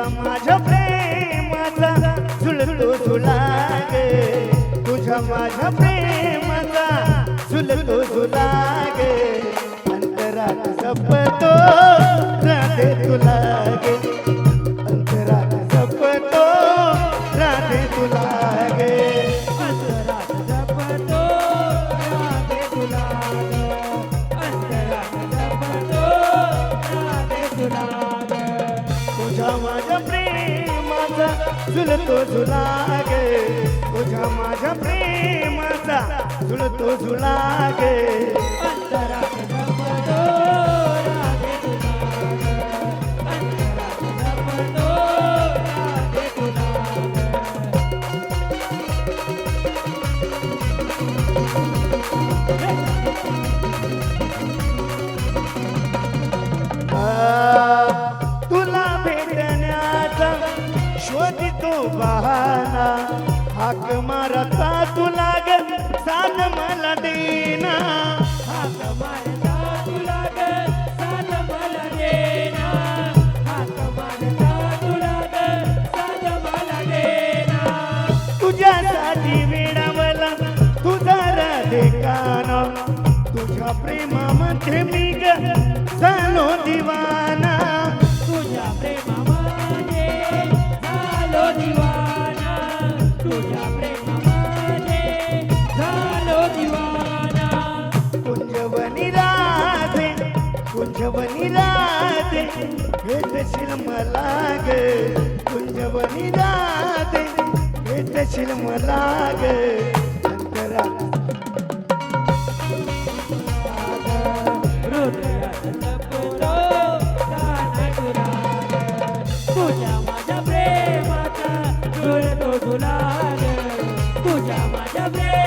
तुझ्या माझ्या प्रेमाचा झुलतो झुला गे. तुझ्या माझ्या प्रेमाचा झुलतो झुला गे. अंतरात जपतो राधे तुला गे. प्रेमाचा झुलतो झुला गे तुझ्या माझ्या प्रेमाचा झुलतो झुला गे शोधितो बहाना हाक मारता तुला ग साथ मला देना. हाक मारता तुला ग साथ मला देना. हाक मारता तुला साथ मला देना. तुझ्यासाठी वेडावला तुझा तुझ्या प्रेमामध्ये मी ग झालो भेटशील मला ग कुंजवनी राधे भेटशील मला ग अंतरात तुझ्या माझ्या प्रेमाचा तुला तुझ्या माझ्या